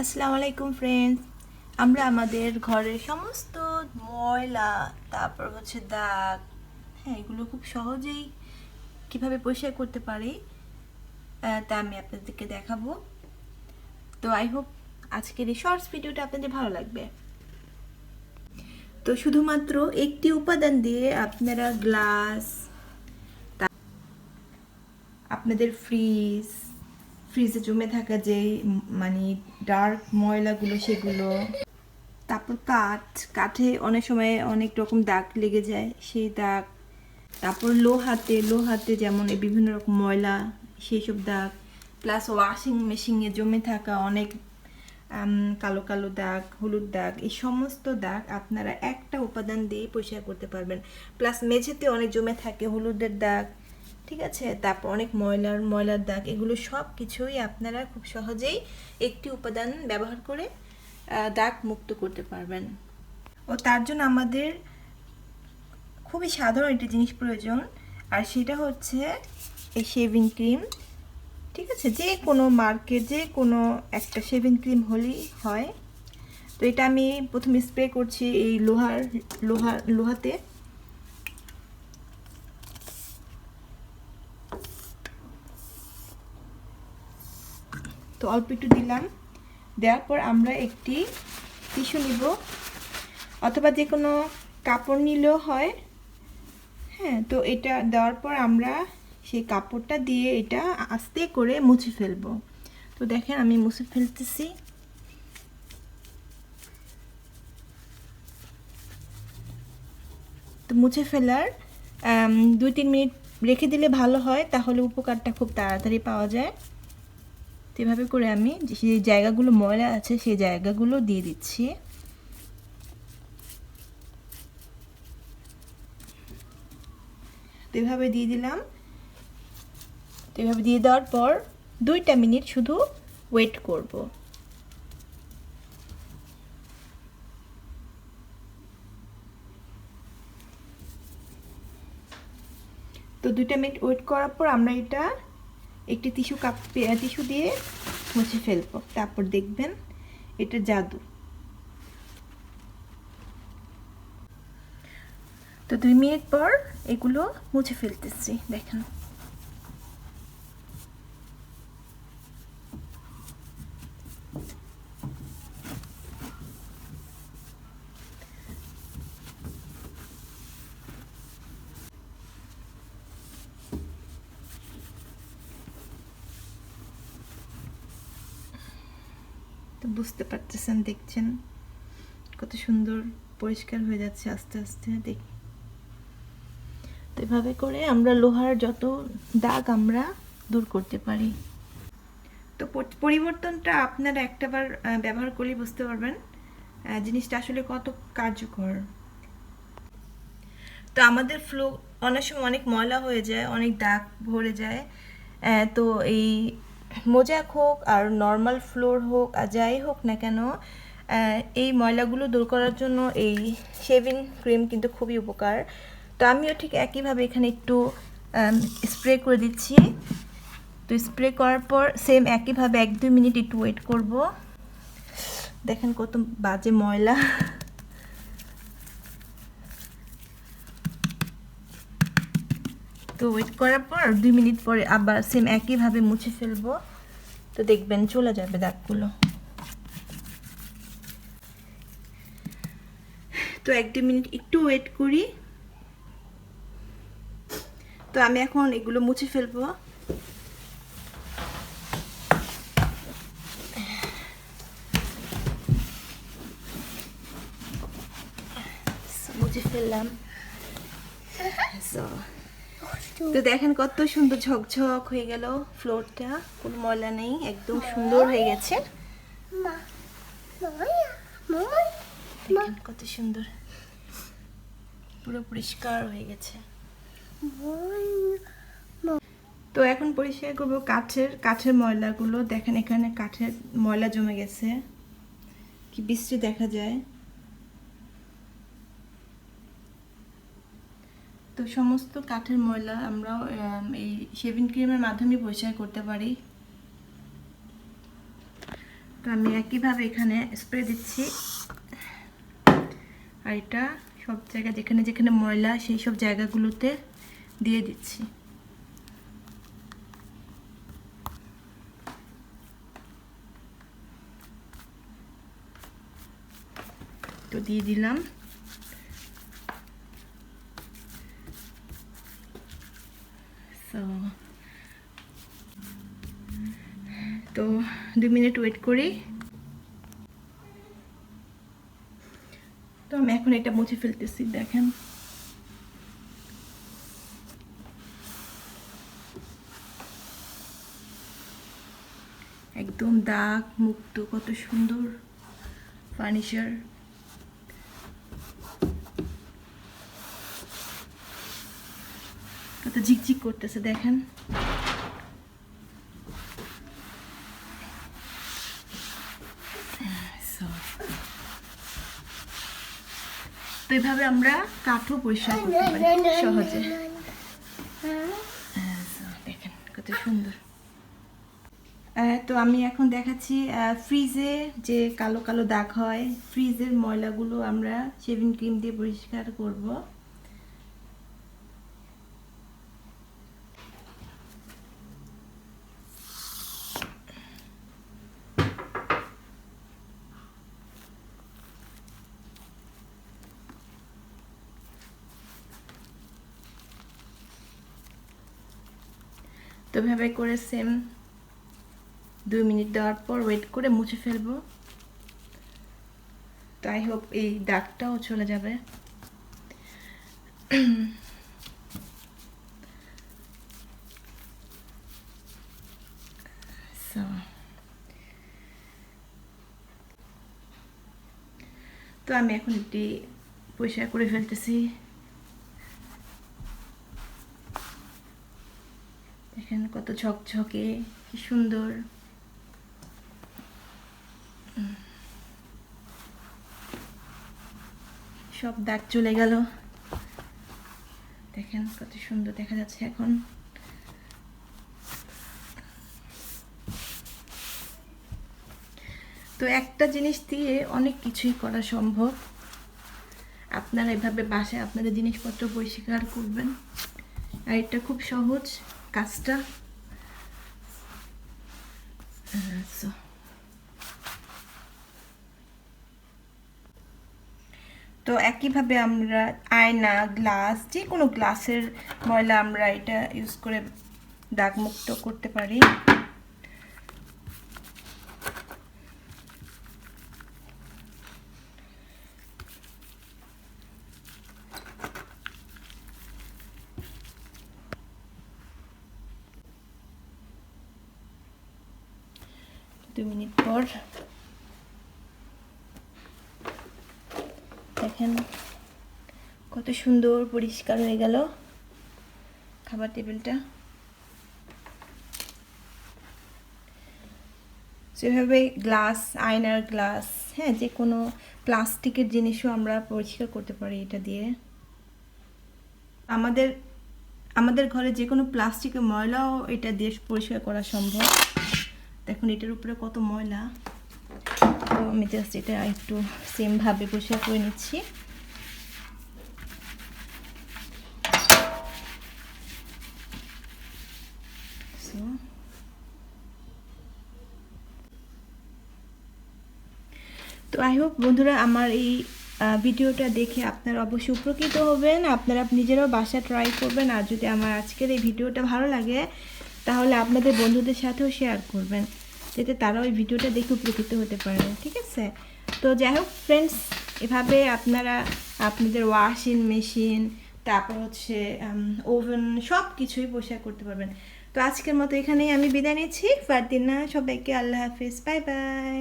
আসসালামু আলাইকুম ফ্রেন্ডস আমরা আমাদের ঘরের সমস্ত ময়লা, তারপর হচ্ছে দাগ হ্যাঁ এগুলো খুব সহজেই কীভাবে পরিষ্কার করতে পারি তা আমি আপনাদেরকে দেখাবো। তো আই হোপ আজকের এই শর্টস ভিডিওটা আপনাদের ভালো লাগবে। তো শুধুমাত্র একটি উপাদান দিয়ে আপনারা গ্লাস আপনাদের ফ্রিজ ফ্রিজে জমে থাকা যে উম, মানে ডার্ক ময়লাগুলো সেগুলো। তারপর কাঠ কাঠে অনেক সময় অনেক রকম দাগ লেগে যায় সেই দাগ। তারপর লোহাতে লোহাতে যেমন বিভিন্ন রকম ময়লা সেই সব দাগ প্লাস ওয়াশিং মেশিনে জমে থাকা অনেক কালো কালো দাগ হলুদ দাগ এই সমস্ত দাগ আপনারা একটা উপাদান দিয়ে পরিষ্কার করতে পারবেন। প্লাস মেঝেতে অনেক জমে থাকে হলুদের দাগ। ঠিক আছে? তারপর অনেক ময়লার ময়লার দাগ, এগুলো সব কিছুই আপনারা খুব সহজেই একটি উপাদান ব্যবহার করে দাগ মুক্ত করতে পারবেন। ও তার জন্য আমাদের খুবই সাধারণ একটি জিনিস প্রয়োজন, আর সেটা হচ্ছে এই শেভিং ক্রিম ঠিক আছে? যে কোনো মার্কেট যে কোনো একটা শেভিং ক্রিম হলেই হয়। তো এটা আমি প্রথমে স্প্রে করছি এই লোহার লোহার লোহাতে। তো অল্প একটু দিলাম। দেওয়ার পর আমরা একটি টিস্যু নিব। অথবা যে কোনো কাপড় নিলেও হয়। হ্যাঁ তো এটা দেওয়ার পর আমরা সেই কাপড়টা দিয়ে এটা আস্তে করে মুছে ফেলব। তো দেখেন আমি মুছে ফেলতেছি। তো মুছে ফেলার দুই তিন মিনিট রেখে দিলে ভালো হয়, তাহলে উপকারটা খুব তাড়াতাড়ি পাওয়া যায়। তো এভাবে করে আমি যে জায়গাগুলো ময়লা আছে সেই জায়গাগুলো দিয়ে দিচ্ছি। এভাবে দিয়ে দিলাম। তো এভাবে দিয়ে দেওয়ার পর দুইটা মিনিট শুধু ওয়েট করব। তো দুইটা মিনিট ওয়েট করার পর আমরা এটা একটি টিস্যু কাপ টিস্যু দিয়ে মুছে ফেলব। তারপর দেখবেন এটা জাদু। তো দুই মিনিট পর এগুলো মুছে ফেলতেছি, দেখেন। তো বুঝতে পারতেছেন, দেখছেন? কত সুন্দর পরিষ্কার হয়ে যাচ্ছে আস্তে আস্তে, দেখ। তো এভাবে করে আমরা লোহার যত দাগ আমরা দূর করতে পারি। তো পরিবর্তনটা আপনারা একটাবার ব্যবহার করলেই বুঝতে পারবেন জিনিসটা আসলে কত কার্যকর। তো আমাদের ফ্লো অনেক সময় অনেক ময়লা হয়ে যায়, অনেক দাগ ভরে যায় তো এই মোজাক হোক আর নর্মাল ফ্লোর হোক আর যাই হোক না কেন এই ময়লাগুলো দূর করার জন্য এই শেভিং ক্রিম কিন্তু খুবই উপকার। তো আমিও ঠিক একইভাবে এখানে একটু স্প্রে করে দিচ্ছি। তো স্প্রে করার পর সেম একইভাবে এক দুই মিনিট একটু ওয়েট করব। দেখেন কত বাজে ময়লা। তো ওয়েট করার পর দুই মিনিট পরে আবার সেম একইভাবে মুছে ফেলব। তো দেখবেন চলে যাবে দাগগুলো। তো এক দু মিনিট একটু ওয়েট করি। তো আমি এখন এগুলো মুছে ফেলব। মুছে ফেললাম। So, তো দেখেন কত সুন্দর ঝকঝক হয়ে গেল ফ্লোরটা কোনো ময়লা নেই একদম সুন্দর হয়ে গেছে। দেখেন কত সুন্দর। পুরো পরিষ্কার হয়ে গেছে। তো এখন পরিষ্কার করব কাঠের কাঠের ময়লাগুলো। দেখেন এখানে কাঠের ময়লা জমে গেছে। কি বৃষ্টি দেখা যায়। তো সমস্ত কাঠের ময়লা আমরা এই শেভিং ক্রিমের মাধ্যমে পরিষ্কার করতে পারি। তো আমি একইভাবে এখানে স্প্রে দিচ্ছি। আর এটা সব জায়গায় যেখানে যেখানে ময়লা, সেই সব জায়গাগুলোতে দিয়ে দিচ্ছি। তো দিয়ে দিলাম। So, তো দুই মিনিট ওয়েট করি। তো আমি এখন এটা মুছে ফেলতেছি দেখেন। একদম দাগ মুক্ত কত সুন্দর ফার্নিচার কত ঝিকঝিক করতেছে দেখেন। তো এভাবে আমরা কাঠও পরিষ্কার করতে পারি সহজে। হ্যাঁ, দেখেন কত সুন্দর। তো আমি এখন দেখাচ্ছি ফ্রিজে যে কালো কালো দাগ হয় ফ্রিজের ময়লাগুলো আমরা শেভিং ক্রিম দিয়ে পরিষ্কার করব। তো এভাবে করে সেম দুই মিনিট দেওয়ার পর ওয়েট করে মুছে ফেলব তো আই হোপ এই দাগটাও চলে যাবে. তো আমি এখন একটি পরিষ্কার করে ফেলতেছি দেখেন কত ঝকঝকে, কি সুন্দর। সব দাগ চলে গেল। দেখেন কত সুন্দর দেখা যাচ্ছে এখন। তো একটা জিনিস দিয়ে অনেক কিছুই করা সম্ভব। আপনারা এভাবে বাসায় আপনাদের জিনিসপত্র পরিষ্কার করবেন। আর এটা খুব সহজ। কাজটা। তো একইভাবে আমরা আয়না, গ্লাস যে কোনো গ্লাসের ময়লা আমরা এটা ইউজ করে দাগমুক্ত করতে পারি। দু মিনিট পর। দেখেন কত সুন্দর পরিষ্কার হয়ে গেল খাবার টেবিলটা। সেভাবে গ্লাস, আয়নার গ্লাস হ্যাঁ যে কোনো প্লাস্টিকের জিনিসও আমরা পরিষ্কার করতে পারি এটা দিয়ে। আমাদের আমাদের ঘরে যে কোনো প্লাস্টিকের ময়লাও এটা দিয়ে পরিষ্কার করা সম্ভব। দেখুন, এটার উপরে কত ময়লা। তো আমি জাস্ট এটা একটু সেমভাবে পরিষ্কার করে নিচ্ছি। তো আই হোপ বন্ধুরা আমার এই ভিডিওটা দেখে আপনারা অবশ্যই উপকৃত হবেন। আপনারা নিজেরাও বাসা ট্রাই করবেন। আর যদি আমার আজকের এই ভিডিওটা ভালো লাগে তাহলে আপনাদের বন্ধুদের সাথেও শেয়ার করবেন, যাতে তারা ওই ভিডিওটা দেখে উপকৃত হতে পারে, ঠিক আছে? তো যাই হোক ফ্রেন্ডস এভাবে আপনারা আপনাদের ওয়াশিং মেশিন তারপর হচ্ছে ওভেন সব কিছুই পরিষ্কার করতে পারবেন। তো আজকের মতো এখানেই আমি বিদায় নিচ্ছি। ফারদিনা, সবাইকে আল্লাহ হাফিজ। Bye bye